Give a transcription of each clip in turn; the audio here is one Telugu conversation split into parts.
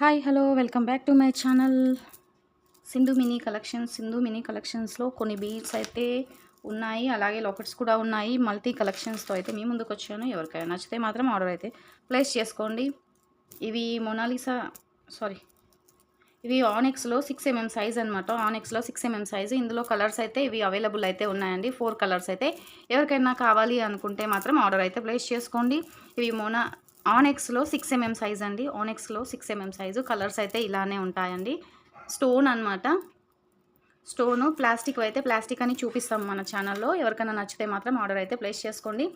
Hi hello welcome back to my channel. Sindhu mini collections Sindhu mini కలెక్షన్స్లో కొన్ని బీడ్స్ అయితే ఉన్నాయి. అలాగే లాకెట్స్ కూడా ఉన్నాయి. మల్టీ కలెక్షన్స్తో అయితే మీ ముందుకు వచ్చాను. ఎవరికైనా నచ్చితే మాత్రం ఆర్డర్ అయితే ప్లేస్ చేసుకోండి. ఇవి మొనాలిసా సారీ ఇవి ఆనెక్స్లో సిక్స్ ఎంఎం సైజ్ అనమాట ఆనెక్స్లో సిక్స్ ఎంఎం సైజ్. ఇందులో కలర్స్ అయితే ఇవి అవైలబుల్ అయితే ఉన్నాయండి. ఫోర్ కలర్స్ అయితే ఎవరికైనా కావాలి అనుకుంటే మాత్రం ఆర్డర్ అయితే ప్లేస్ చేసుకోండి. ఇవి మోనా ఆనెక్స్లో సిక్స్ ఎంఎం సైజ్ అండి. ఆనెక్స్లో సిక్స్ ఎంఎం సైజు కలర్స్ అయితే ఇలానే ఉంటాయండి. స్టోన్ అనమాట స్టోను ప్లాస్టిక్ అయితే ప్లాస్టిక్ అని చూపిస్తాం మన ఛానల్లో ఎవరికైనా నచ్చితే మాత్రం ఆర్డర్ అయితే ప్లేస్ చేసుకోండి.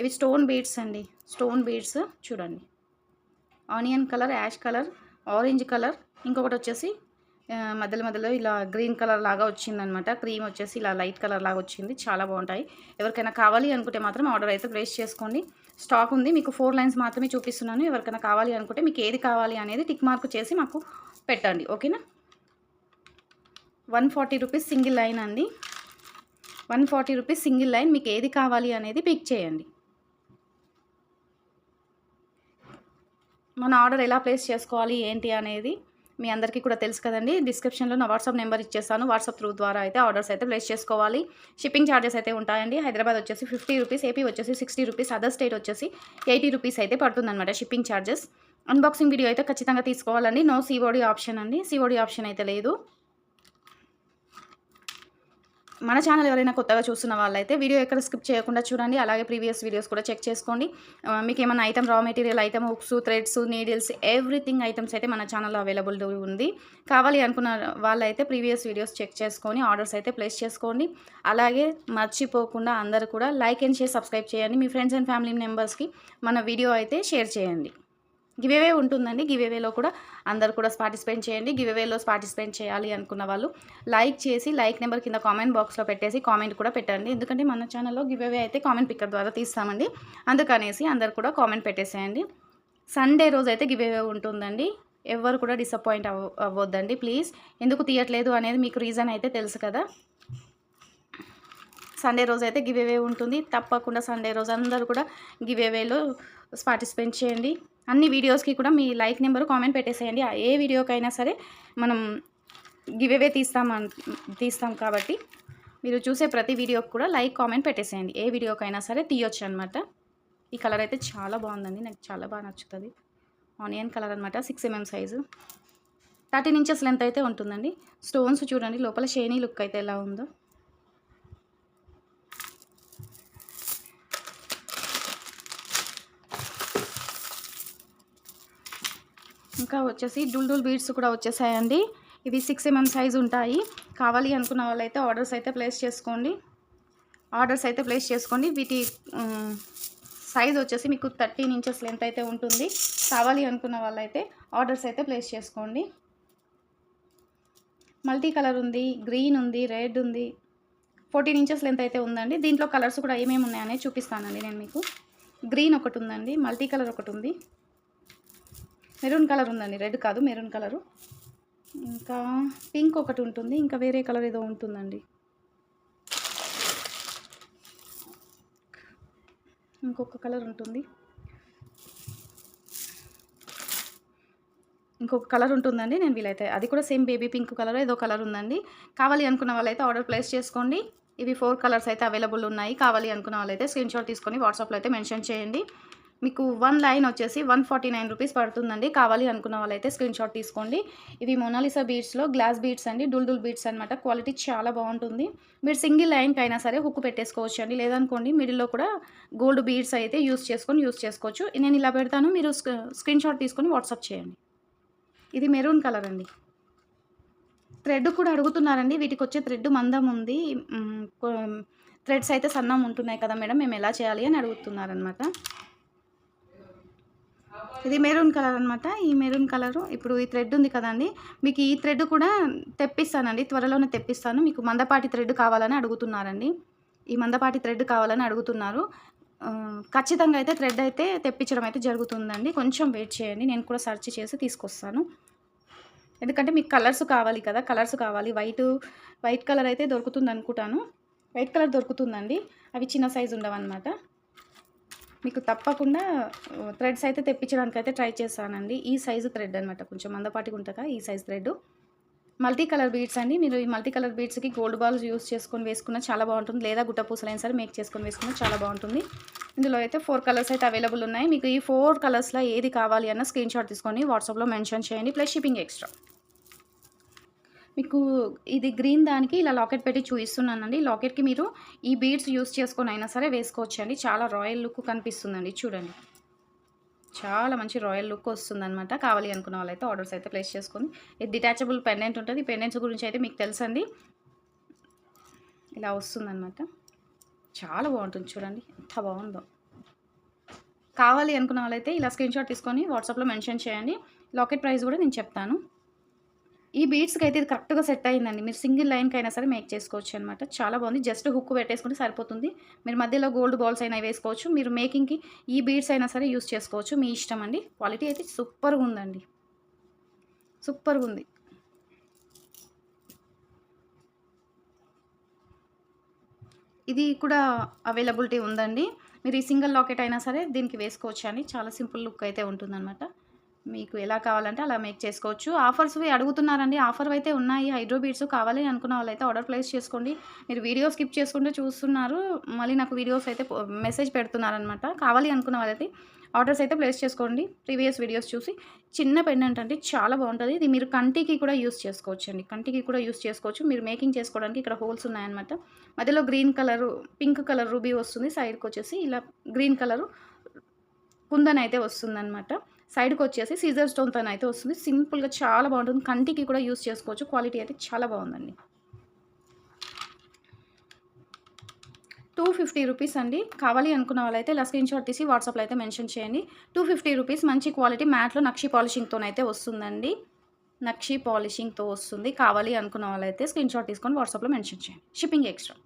ఇవి స్టోన్ బీడ్స్ అండి. స్టోన్ బీడ్స్ చూడండి. Onion colour ash colour orange colour ఇంకొకటి వచ్చేసి మధ్యలో మధ్యలో ఇలా గ్రీన్ కలర్ లాగా వచ్చిందనమాట క్రీమ్ వచ్చేసి ఇలా లైట్ కలర్ లాగా వచ్చింది. చాలా బాగుంటాయి. ఎవరికైనా కావాలి అనుకుంటే మాత్రం ఆర్డర్ అయితే ప్లేస్ చేసుకోండి. స్టాక్ ఉంది. మీకు ఫోర్ లైన్స్ మాత్రమే చూపిస్తున్నాను. ఎవరికైనా కావాలి అనుకుంటే మీకు ఏది కావాలి అనేది టిక్ మార్క్ చేసి మాకు పెట్టండి. ఓకేనా? One forty rupees single line అండి. One forty rupees single line మీకు ఏది కావాలి అనేది పిక్ చేయండి. మన ఆర్డర్ ఎలా ప్లేస్ చేసుకోవాలి ఏంటి అనేది మీ అందరికీ కూడా తెలుసు కదండి. డిస్క్రిప్షన్లో నా వాట్సాప్ నెంబర్ ఇచ్చేస్తాను. వాట్సాప్ త్రూ ద్వారా అయితే ఆర్డర్స్ అయితే ప్లేస్ చేసుకోవాలి. షిప్పింగ్ ఛార్జెస్ అయితే ఉంటాయండి. హైదరాబాద్ వచ్చేసి ఫిఫ్టీ రూపీస్ ఏపీ వచ్చేసి సిక్స్టీ రూపీస్ అదర్ స్టేట్ వచ్చేసి ఎయిటీ రూపీస్ అయితే పడుతుందన్నమాట షిప్పింగ్ ఛార్జెస్ అన్బాక్సింగ్ వీడియో అయితే ఖచ్చితంగా తీసుకోవాలండి. నో సిఓడి ఆప్షన్ అండి. సీఓడి ఆప్షన్ అయితే లేదు. మన ఛానల్ ఎవరైనా కొత్తగా చూస్తున్న వాళ్ళైతే వీడియో ఎక్కడ స్కిప్ చేయకుండా చూడండి. అలాగే ప్రీవియస్ వీడియోస్ కూడా చెక్ చేసుకోండి. మీకు ఏమైనా item raw material item hooks threads needles everything items అయితే మన ఛానల్లో అవైలబుల్ ఉంది. కావాలి అనుకున్న వాళ్ళైతే ప్రీవియస్ వీడియోస్ చెక్ చేసుకొని ఆర్డర్స్ అయితే ప్లేస్ చేసుకోండి. అలాగే మర్చిపోకుండా అందరూ కూడా లైక్ అండ్ షేర్ సబ్స్క్రైబ్ చేయండి. మీ ఫ్రెండ్స్ అండ్ ఫ్యామిలీ మెంబర్స్కి మన వీడియో అయితే షేర్ చేయండి. గివేవే ఉంటుందండి. గివేవేలో కూడా అందరు కూడా పార్టిసిపేట్ చేయండి. గివేవేలో పార్టిసిపేట్ చేయాలి అనుకున్న వాళ్ళు లైక్ చేసి లైక్ నెంబర్ కింద కామెంట్ బాక్స్లో పెట్టేసి కామెంట్ కూడా పెట్టండి. ఎందుకంటే మన ఛానల్లో గివేవే అయితే కామెంట్ పిక్కర్ ద్వారా తీస్తామండి. అందుకనేసి అందరు కూడా కామెంట్ పెట్టేసేయండి. సండే రోజు అయితే గివేవే ఉంటుందండి. ఎవరు కూడా డిసప్పాయింట్ అవ్వ అవ్వద్దండి. ప్లీజ్ ఎందుకు తీయట్లేదు అనేది మీకు రీజన్ అయితే తెలుసు కదా. సండే రోజు అయితే గివేవే ఉంటుంది. తప్పకుండా సండే రోజు అందరూ కూడా గివేవేలో పార్టిసిపేట్ చేయండి. అన్ని వీడియోస్కి కూడా మీ లైక్ నెంబర్ కామెంట్ పెట్టేసేయండి. ఆ ఏ వీడియోకైనా సరే మనం గివేవే తీస్తాం అన్- తీస్తాం కాబట్టి మీరు చూసే ప్రతి వీడియోకి కూడా లైక్ కామెంట్ పెట్టేసేయండి. ఏ వీడియోకైనా సరే తీయొచ్చు అనమాట ఈ కలర్ అయితే చాలా బాగుందండి. నాకు చాలా బాగా నచ్చుతుంది. ఆనియన్ కలర్ అనమాట six mm size. Thirteen inches length అయితే ఉంటుందండి. స్టోన్స్ చూడండి. లోపల షేనీ లుక్ అయితే ఎలా ఉందో. ఇంకా వచ్చేసి డుల్డుల్ బీడ్స్ కూడా వచ్చేసాయండి. ఇవి సిక్స్ ఎంఎం సైజ్ ఉంటాయి. కావాలి అనుకున్న వాళ్ళైతే ఆర్డర్స్ అయితే ప్లేస్ చేసుకోండి. ఆర్డర్స్ అయితే ప్లేస్ చేసుకోండి. వీటి సైజ్ వచ్చేసి మీకు థర్టీన్ ఇంచెస్ లెంత్ అయితే ఉంటుంది. కావాలి అనుకున్న వాళ్ళైతే ఆర్డర్స్ అయితే ప్లేస్ చేసుకోండి. మల్టీ కలర్ ఉంది గ్రీన్ ఉంది రెడ్ ఉంది. ఫోర్టీన్ ఇంచెస్ లెంత్ అయితే ఉందండి. దీంట్లో కలర్స్ కూడా ఏమేమి ఉన్నాయనే చూపిస్తానండి నేను మీకు. గ్రీన్ ఒకటి ఉందండి మల్టీ కలర్ ఒకటి ఉంది. మెరూన్ కలర్ ఉందండి రెడ్ కాదు మెరూన్ కలరు. ఇంకా పింక్ ఒకటి ఉంటుంది ఇంకా వేరే కలర్ ఏదో ఉంటుందండి. ఇంకొక కలర్ ఉంటుంది. ఇంకొక కలర్ ఉంటుందండి నేను వీలైతే అది కూడా సేమ్ బేబీ పింక్ కలర్ ఏదో కలర్ ఉందండి. కావాలి అనుకున్న వాళ్ళైతే ఆర్డర్ ప్లేస్ చేసుకోండి. ఇవి ఫోర్ కలర్స్ అయితే అవైలబుల్ ఉన్నాయి కావాలి అనుకున్న వాళ్ళైతే స్క్రీన్ షాట్ తీసుకొని వాట్సాప్లో అయితే మెన్షన్ చేయండి. మీకు వన్ లైన్ వచ్చేసి వన్ ఫార్టీ నైన్ రూపీస్ పడుతుందండి. కావాలి అనుకున్న వాళ్ళైతే స్క్రీన్ షాట్ తీసుకోండి. ఇవి మొనాలిసా బీడ్స్లో గ్లాస్ బీడ్స్ అండి డుల్ డుల్ బీడ్స్ అనమాట క్వాలిటీ చాలా బాగుంటుంది. మీరు సింగిల్ లైన్కి అయినా సరే హుక్ పెట్టేసుకోవచ్చు అండి లేదనుకోండి మిడిల్లో కూడా గోల్డ్ బీడ్స్ అయితే యూస్ చేసుకొని యూస్ చేసుకోవచ్చు. నేను ఇలా పెడతాను మీరు స్క్రీన్ షాట్ తీసుకొని వాట్సాప్ చేయండి. ఇది మెరూన్ కలర్ అండి. థ్రెడ్ కూడా అడుగుతున్నారండి. వీటికి వచ్చే థ్రెడ్ మందం ఉంది. థ్రెడ్స్ అయితే సన్నం ఉంటున్నాయి కదా మేడం. మేము ఎలా చేయాలి అని అడుగుతున్నారనమాట ఇది మెరూన్ కలర్ అనమాట ఈ మెరూన్ కలరు ఇప్పుడు ఈ థ్రెడ్ ఉంది కదండి. మీకు ఈ థ్రెడ్ కూడా తెప్పిస్తానండి. త్వరలోనే తెప్పిస్తాను. మీకు మందపాటి థ్రెడ్ కావాలని అడుగుతున్నారండి. ఈ మందపాటి థ్రెడ్ కావాలని అడుగుతున్నారు. ఖచ్చితంగా అయితే థ్రెడ్ అయితే తెప్పించడం అయితే జరుగుతుందండి. కొంచెం వెయిట్ చేయండి. నేను కూడా సెర్చ్ చేసి తీసుకొస్తాను. ఎందుకంటే మీకు కలర్స్ కావాలి కదా. కలర్స్ కావాలి. వైట్ వైట్ కలర్ అయితే దొరుకుతుంది అనుకుంటాను. వైట్ కలర్ దొరుకుతుందండి. అవి చిన్న సైజు ఉండవన్నమాట. మీకు తప్పకుండా థ్రెడ్స్ అయితే తెప్పించడానికి అయితే ట్రై చేస్తానండి. ఈ సైజు థ్రెడ్ అనమాట కొంచెం మందపాటిగా ఉంటుందా ఈ size thread. Multi colour beads అండి. మీరు ఈ మల్టీ కలర్ బీడ్స్కి గోల్డ్ బాల్స్ యూస్ చేసుకొని వేసుకున్నా చాలా బాగుంటుంది. లేదా గుట్ట పూసలైనా సరే మేక్ చేసుకొని వేసుకున్నా చాలా బాగుంటుంది. ఇందులో అయితే ఫోర్ కలర్స్ అయితే అవైలబుల్ ఉన్నాయి. మీకు ఈ ఫోర్ కలర్స్లో ఏది కావాలి అన్న స్క్రీన్ షాట్ తీసుకొని వాట్సాప్లో మెన్షన్ చేయండి. Plus shipping extra. మీకు ఇది గ్రీన్ దానికి ఇలా లాకెట్ పెట్టి చూపిస్తున్నానండి. లాకెట్కి మీరు ఈ బీడ్స్ యూస్ చేసుకొని అయినా సరే వేసుకోవచ్చండి. చాలా రాయల్ లుక్ కనిపిస్తుందండి. చూడండి. చాలా మంచి రాయల్ లుక్ వస్తుందన్నమాట. కావాలి అనుకున్న వాళ్ళైతే ఆర్డర్స్ అయితే ప్లేస్ చేసుకొని. ఇది డిటాచబుల్ పెండెంట్ ఉంటుంది. పెండెంట్స్ గురించి అయితే మీకు తెలుసండి. ఇలా వస్తుందన్నమాట. చాలా బాగుంటుంది చూడండి. ఎంత బాగుందో. కావాలి అనుకున్న వాళ్ళైతే ఇలా స్క్రీన్ షాట్ తీసుకొని వాట్సాప్లో మెన్షన్ చేయండి. లాకెట్ ప్రైస్ కూడా నేను చెప్తాను. ఈ బీట్స్కి అయితే ఇది కరెక్ట్గా సెట్ అయిందండి. మీరు సింగిల్ లైన్కి అయినా సరే మేక్ చేసుకోవచ్చు అనమాట చాలా బాగుంది. జస్ట్ హుక్ పెట్టేసుకుంటే సరిపోతుంది. మీరు మధ్యలో గోల్డ్ బాల్స్ అయినా వేసుకోవచ్చు. మీరు మేకింగ్కి ఈ బీడ్స్ అయినా సరే యూస్ చేసుకోవచ్చు. మీ ఇష్టం అండి. క్వాలిటీ అయితే సూపర్గా ఉందండి. సూపర్గా ఉంది. ఇది కూడా అవైలబిలిటీ ఉందండి. మీరు ఈ సింగిల్ లాకెట్ అయినా సరే దీనికి వేసుకోవచ్చు అని చాలా సింపుల్ లుక్ అయితే ఉంటుందన్నమాట. మీకు ఎలా కావాలంటే అలా మేక్ చేసుకోవచ్చు. ఆఫర్స్వి అడుగుతున్నారండి. ఆఫర్ అయితే ఉన్నాయి. హైడ్రో బీడ్స్ కావాలి అనుకున్న వాళ్ళైతే ఆర్డర్ ప్లేస్ చేసుకోండి. మీరు వీడియో స్కిప్ చేసుకుంటూ చూస్తున్నారు. మళ్ళీ నాకు వీడియోస్ అయితే మెసేజ్ పెడుతున్నారనమాట కావాలి అనుకున్న వాళ్ళైతే ఆర్డర్స్ అయితే ప్లేస్ చేసుకోండి. ప్రీవియస్ వీడియోస్ చూసి. చిన్న పెండెంట్ అంటే చాలా బాగుంటుంది. ఇది మీరు కంటికి కూడా యూస్ చేసుకోవచ్చు అండి కంటికి కూడా యూస్ చేసుకోవచ్చు. మీరు మేకింగ్ చేసుకోవడానికి ఇక్కడ హోల్స్ ఉన్నాయన్నమాట. మధ్యలో green colour pink colour ruby వస్తుంది. సైడ్కి వచ్చేసి ఇలా గ్రీన్ కలరు కుందన్ అయితే వస్తుందన్నమాట. సైడ్కి వచ్చేసి సీజర్ స్టోన్తో అయితే వస్తుంది. సింపుల్గా చాలా బాగుంటుంది. కంటికి కూడా యూస్ చేసుకోవచ్చు. క్వాలిటీ అయితే చాలా బాగుందండి. టూ ఫిఫ్టీ రూపీస్ అండి. కావాలి అనుకున్న వాళ్ళైతే ఇలా స్క్రీన్ షాట్ తీసి వాట్సాప్లో అయితే మెన్షన్ చేయండి. టూ ఫిఫ్టీ రూపీస్ మంచి క్వాలిటీ మ్యాట్లో నక్షి పాలిషింగ్తో అయితే వస్తుందండి. నక్షి పాలిషింగ్తో వస్తుంది. కావాలి అనుకున్న వాళ్ళైతే స్క్రీన్ షాట్ తీసుకొని వాట్సాప్లో మెన్షన్ చేయండి. Shipping extra.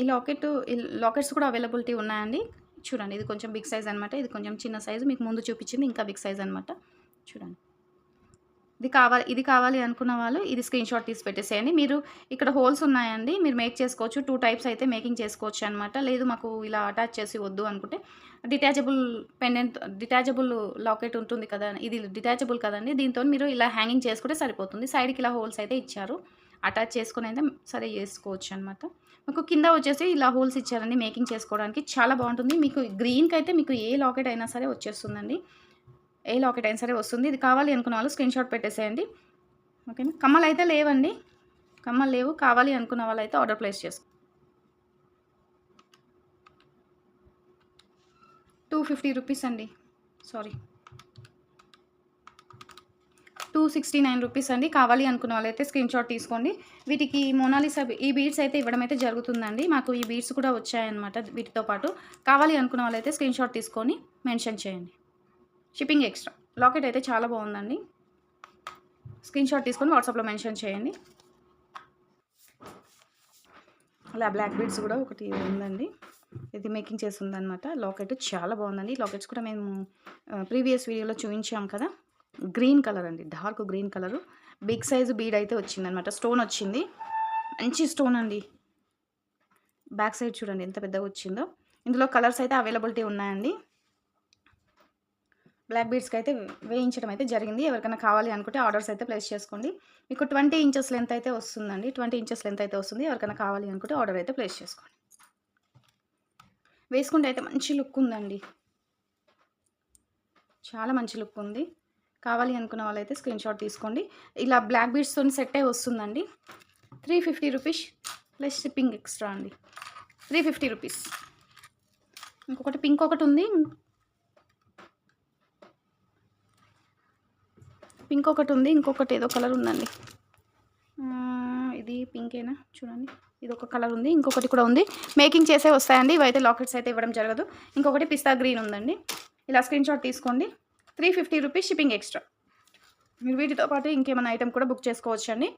ఈ లాకెట్ ఈ లాకెట్స్ కూడా అవైలబిలిటీ ఉన్నాయండి. చూడండి ఇది కొంచెం బిగ్ సైజ్ అనమాట ఇది కొంచెం చిన్న సైజు మీకు ముందు చూపించింది ఇంకా బిగ్ సైజ్ అనమాట చూడండి. ఇది కావాలి ఇది కావాలి అనుకున్న వాళ్ళు ఇది స్క్రీన్ షాట్ తీసి పెట్టేసేయండి. మీరు ఇక్కడ హోల్స్ ఉన్నాయండి మీరు మేక్ చేసుకోవచ్చు. టూ టైప్స్ అయితే మేకింగ్ చేసుకోవచ్చు అనమాట లేదు మాకు ఇలా అటాచ్ చేసి వద్దు అనుకుంటే డిటాచబుల్ పెండెంట్ డిటాచబుల్ లాకెట్ ఉంటుంది కదా ఇది డిటాచబుల్ కదండి. దీంతో మీరు ఇలా హ్యాంగింగ్ చేసుకుంటే సరిపోతుంది. సైడ్కి ఇలా హోల్స్ అయితే ఇచ్చారు. అటాచ్ చేసుకుని అయితే సరే చేసుకోవచ్చు అనమాట మీకు కింద వచ్చేసి ఇలా హోల్స్ ఇచ్చారండి మేకింగ్ చేసుకోవడానికి చాలా బాగుంటుంది. మీకు గ్రీన్కి అయితే మీకు ఏ లాకెట్ అయినా సరే వచ్చేస్తుందండి. ఏ లాకెట్ అయినా సరే వస్తుంది. ఇది కావాలి అనుకున్న వాళ్ళు స్క్రీన్ షాట్ పెట్టేసేయండి. ఓకేనా? కమ్మలు అయితే లేవండి. కమ్మలు లేవు. కావాలి అనుకున్న వాళ్ళు అయితే ఆర్డర్ ప్లేస్ చేసుకో టూ ఫిఫ్టీ రూపీస్ అండి. Sorry. Two sixty nine rupees అండి. కావాలి అనుకున్న వాళ్ళైతే స్క్రీన్ షాట్ తీసుకోండి. వీటికి మోనాలిసా ఈ బీడ్స్ అయితే ఇవ్వడం అయితే జరుగుతుందండి. మాకు ఈ బీడ్స్ కూడా వచ్చాయన్నమాట వీటితో పాటు. కావాలి అనుకున్న వాళ్ళైతే స్క్రీన్ షాట్ తీసుకొని మెన్షన్ చేయండి. షిప్పింగ్ ఎక్స్ట్రా లాకెట్ అయితే చాలా బాగుందండి. స్క్రీన్ షాట్ తీసుకొని వాట్సాప్లో మెన్షన్ చేయండి. అలా బ్లాక్ బీడ్స్ కూడా ఒకటి ఉందండి. ఇది మేకింగ్ చేసి ఉందన్నమాట. లాకెట్ చాలా బాగుందండి. లాకెట్స్ కూడా మేము uh, ప్రీవియస్ వీడియోలో చూపించాం కదా. గ్రీన్ కలర్ అండి dark green colour. Big size bead అయితే వచ్చిందనమాట. స్టోన్ వచ్చింది. మంచి స్టోన్ అండి. బ్యాక్ సైడ్ చూడండి ఎంత పెద్దగా వచ్చిందో. ఇందులో కలర్స్ అయితే అవైలబిలిటీ ఉన్నాయండి. బ్లాక్ బీడ్స్కి అయితే వేయించడం అయితే జరిగింది. ఎవరికైనా కావాలి అనుకుంటే ఆర్డర్స్ అయితే ప్లేస్ చేసుకోండి. మీకు ట్వంటీ ఇంచెస్ లెంత్ అయితే వస్తుందండి. ట్వంటీ ఇంచెస్ లెంత్ అయితే వస్తుంది. ఎవరికైనా కావాలి అనుకుంటే ఆర్డర్ అయితే ప్లేస్ చేసుకోండి. వేసుకుంటే అయితే మంచి లుక్ ఉందండి. చాలా మంచి లుక్ ఉంది. కావాలి అనుకున్న వాళ్ళైతే స్క్రీన్ షాట్ తీసుకోండి. ఇలా బ్లాక్ బీడ్స్తో సెట్ అయి వస్తుందండి. Three fifty rupees plus shipping extra అండి. త్రీ ఫిఫ్టీ రూపీస్ ఇంకొకటి పింక్ ఒకటి ఉంది. పింక్ ఒకటి ఉంది. ఇంకొకటి ఏదో కలర్ ఉందండి. ఇది పింకేనా చూడండి. ఇది ఒక కలర్ ఉంది. ఇంకొకటి కూడా ఉంది. మేకింగ్ చేసే వస్తాయండి. ఇవైతే లాకెట్స్ అయితే ఇవ్వడం జరగదు. ఇంకొకటి పిస్తా గ్రీన్ ఉందండి. ఇలా స్క్రీన్ షాట్ తీసుకోండి. Three fifty rupees shipping extra. మీరు వీటితో పాటు ఇంకేమైనా ఐటెం కూడా బుక్ చేసుకోవచ్చండి.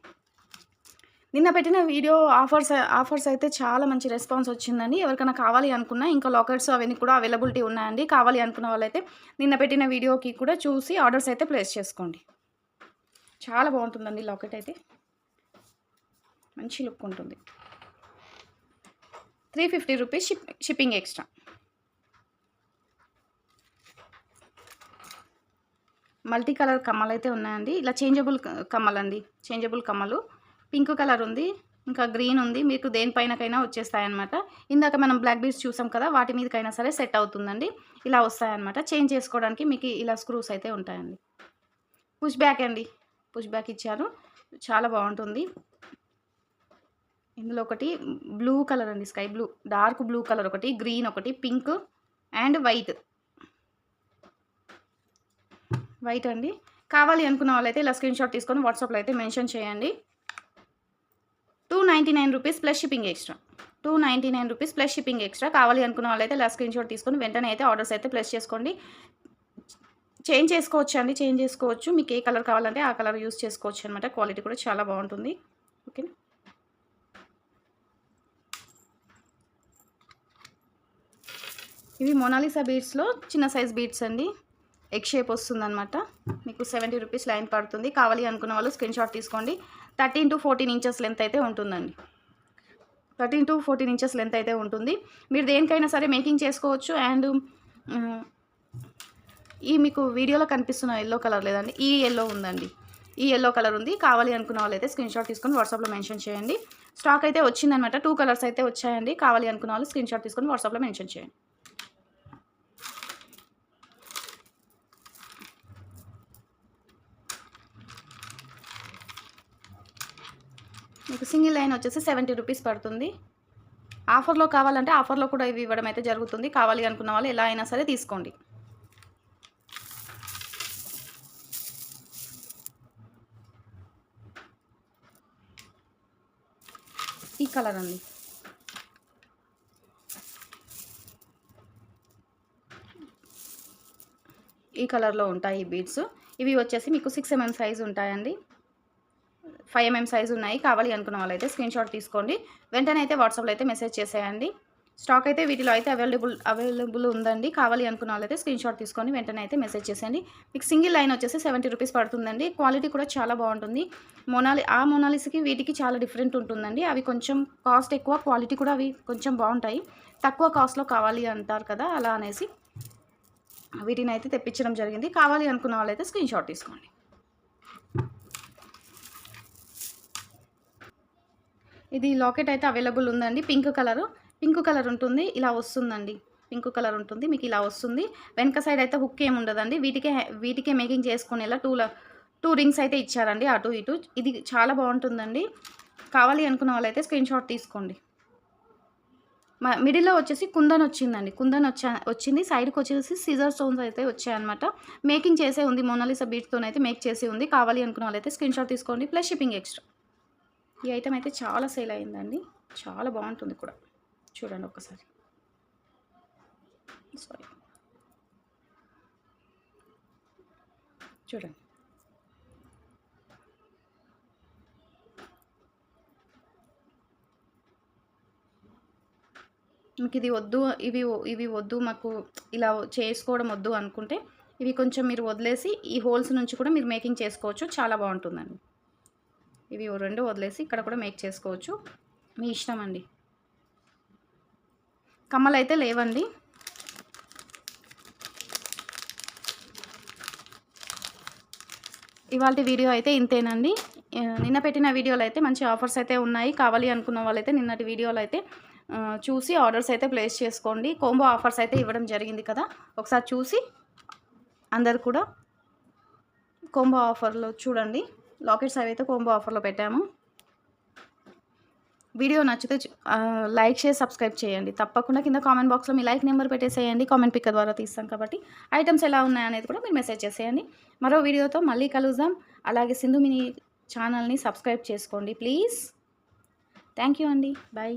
నిన్న పెట్టిన వీడియో ఆఫర్స్ ఆఫర్స్ అయితే చాలా మంచి రెస్పాన్స్ వచ్చిందండి. ఎవరికైనా కావాలి అనుకున్నా ఇంకా లాకెట్స్ అవన్నీ కూడా అవైలబిలిటీ ఉన్నాయండి. కావాలి అనుకున్న వాళ్ళైతే నిన్న పెట్టిన వీడియోకి కూడా చూసి ఆర్డర్స్ అయితే ప్లేస్ చేసుకోండి. చాలా బాగుంటుందండి లాకెట్ అయితే. మంచి లుక్ ఉంటుంది. Three fifty rupees shipping extra multi colour కమ్మలు అయితే ఉన్నాయండి. ఇలా చేంజబుల్ కమ్మలు అండి చేంజబుల్ కమ్మలు. పింక్ కలర్ ఉంది. ఇంకా గ్రీన్ ఉంది. మీకు దేనిపైనకైనా వచ్చేస్తాయన్నమాట. ఇందాక మనం బ్లాక్ బీడ్స్ చూసాం కదా వాటి మీదకైనా సరే సెట్ అవుతుందండి. ఇలా వస్తాయన్నమాట. చేంజ్ చేసుకోవడానికి మీకు ఇలా స్క్రూస్ అయితే ఉంటాయండి. పుష్ బ్యాక్ అండి. పుష్ బ్యాక్ ఇచ్చారు చాలా బాగుంటుంది. ఇందులో ఒకటి బ్లూ కలర్ అండి. Sky blue. Dark blue colour ఒకటి గ్రీన్ ఒకటి పింక్ అండ్ వైట్. వైట్ అండి. కావాలి అనుకున్న వాళ్ళైతే ఇలా స్క్రీన్ షాట్ తీసుకొని వాట్సాప్లో అయితే మెన్షన్ చేయండి. Two ninety nine rupees plus shipping extra two ninety nine rupees plus shipping extra కావాలి అనుకున్న వాళ్ళైతే ఇలా స్క్రీన్ షాట్ తీసుకొని వెంటనే అయితే ఆర్డర్స్ అయితే ప్లస్ చేసుకోండి. చేంజ్ చేసుకోవచ్చు అండి చేంజ్ చేసుకోవచ్చు. మీకు ఏ కలర్ కావాలంటే ఆ కలర్ యూస్ చేసుకోవచ్చు అనమాట క్వాలిటీ కూడా చాలా బాగుంటుంది. ఓకేనా ఇవి మొనాలిసా బీడ్స్లో చిన్న సైజ్ బీడ్స్ అండి. ఎగ్ షేప్ వస్తుందన్నమాట. మీకు సెవెంటీ రూపీస్ లైన్ పడుతుంది. కావాలి అనుకున్న వాళ్ళు స్క్రీన్ షాట్ తీసుకోండి. Thirteen to fourteen inches length అయితే ఉంటుందండి. Thirteen to fourteen inches length అయితే ఉంటుంది. మీరు దేనికైనా సరే మేకింగ్ చేసుకోవచ్చు. అండ్ ఈ మీకు వీడియోలో కనిపిస్తున్న ఎల్లో కలర్ లేదండి. ఈ ఎల్లో ఉందండి. ఈ ఎల్లో కలర్ ఉంది. కావాలి అనుకున్న వాళ్ళు అయితే స్క్రీన్ షాట్ తీసుకొని వాట్సాప్లో మెన్షన్ చేయండి. స్టాక్ అయితే వచ్చిందనమాట టూ కలర్స్ అయితే వచ్చాయండి. కావాలి అనుకున్న వాళ్ళు స్క్రీన్ షాట్ తీసుకొని వాట్సాప్లో మెన్షన్ చేయండి. సింగిల్ లైన్ వచ్చేసి సెవెంటీ రూపీస్ పడుతుంది. ఆఫర్లో కావాలంటే ఆఫర్లో కూడా ఇవి ఇవ్వడం అయితే జరుగుతుంది. కావాలి అనుకున్న వాళ్ళు ఎలా అయినా సరే తీసుకోండి. ఈ కలర్ అండి. ఈ కలర్లో ఉంటాయి ఈ బీడ్స్. ఇవి వచ్చేసి మీకు సిక్స్ ఎంఎం సైజ్ ఉంటాయండి. ఫైవ్ ఎంఎం సైజ్ ఉన్నాయి కావాలి అనుకున్న వాళ్ళైతే స్క్రీన్ షాట్ తీసుకోండి. వెంటనే అయితే వాట్సాప్లో అయితే మెసేజ్ చేసేయండి. స్టాక్ అయితే వీటిలో అయితే అవైలబుల్ అవైలబుల్ ఉందండి. కావాలి అనుకున్న వాళ్ళైతే స్క్రీన్ షాట్ తీసుకొని వెంటనే అయితే మెసేజ్ చేసేయండి. మీకు సింగిల్ లైన్ వచ్చేసి సెవెంటీ రూపీస్ పడుతుందండి. క్వాలిటీ కూడా చాలా బాగుంటుంది. మొనాలి ఆ మొనాలిస్కి వీటికి చాలా డిఫరెంట్ ఉంటుందండి. అవి కొంచెం కాస్ట్ ఎక్కువ క్వాలిటీ కూడా అవి కొంచెం బాగుంటాయి. తక్కువ కాస్ట్లో కావాలి అంటారు కదా అలా అనేసి వీటిని అయితే తెప్పించడం జరిగింది. కావాలి అనుకున్న వాళ్ళైతే స్క్రీన్ షాట్ తీసుకోండి. ఇది లాకెట్ అయితే అవైలబుల్ ఉందండి. Pink colour. పింక్ కలర్ ఉంటుంది. ఇలా వస్తుందండి. పింక్ కలర్ ఉంటుంది. మీకు ఇలా వస్తుంది. వెనక సైడ్ అయితే హుక్ ఏమి ఉండదండి. వీటికే వీటికే మేకింగ్ చేసుకునేలా టూ టూ రింగ్స్ అయితే ఇచ్చారండి అటు ఇటు. ఇది చాలా బాగుంటుందండి. కావాలి అనుకున్న వాళ్ళైతే స్క్రీన్ షాట్ తీసుకోండి. మిడిల్లో వచ్చేసి కుందన్ వచ్చిందండి. కుందన్ వచ్చా వచ్చింది. సైడ్కి వచ్చేసి సీజర్ స్టోన్స్ అయితే వచ్చాయన్నమాట. మేకింగ్ చేసే ఉంది. మోనాలిసా బీట్తోనైతే అయితే మేక్ చేసి ఉంది. కావాలి అనుకున్న వాళ్ళైతే స్క్రీన్ షాట్ తీసుకోండి. Plus shipping extra. ఈ ఐటమ్ అయితే చాలా సేల్ అయిందండి. చాలా బాగుంటుంది కూడా. చూడండి ఒక్కసారి. సారీ చూడండి. మీకు ఇది వద్దు ఇవి ఇవి వద్దు మాకు ఇలా చేసుకోవడం వద్దు అనుకుంటే ఇవి కొంచెం మీరు వదిలేసి ఈ హోల్స్ నుంచి కూడా మీరు మేకింగ్ చేసుకోవచ్చు. చాలా బాగుంటుందండి. ఇవి రెండు వదిలేసి ఇక్కడ కూడా మేక్ చేసుకోవచ్చు. మీ ఇష్టం అండి. కమ్మలు అయితే లేవండి. ఇవాళ వీడియో అయితే ఇంతేనండి. నిన్న పెట్టిన వీడియోలో అయితే మంచి ఆఫర్స్ అయితే ఉన్నాయి. కావాలి అనుకున్న వాళ్ళైతే నిన్నటి వీడియోలో అయితే చూసి ఆర్డర్స్ అయితే ప్లేస్ చేసుకోండి. కోంబో ఆఫర్స్ అయితే ఇవ్వడం జరిగింది కదా. ఒకసారి చూసి అందరు కూడా కోంబో ఆఫర్లో చూడండి. లాకెట్స్ అవి అయితే కోంబో ఆఫర్లో పెట్టాము. వీడియో నచ్చితే లైక్ చేసి సబ్స్క్రైబ్ చేయండి. తప్పకుండా కింద కామెంట్ బాక్స్లో మీ లైక్ నెంబర్ పెట్టేసేయండి. కామెంట్ పిక్ ద్వారా తీస్తాం కాబట్టి. ఐటమ్స్ ఎలా ఉన్నాయనేది కూడా మీరు మెసేజ్ చేసేయండి. మరో వీడియోతో మళ్ళీ కలుద్దాం. అలాగే సింధు మినీ ఛానల్ని సబ్స్క్రైబ్ చేసుకోండి ప్లీజ్ థ్యాంక్ యూ అండి. బాయ్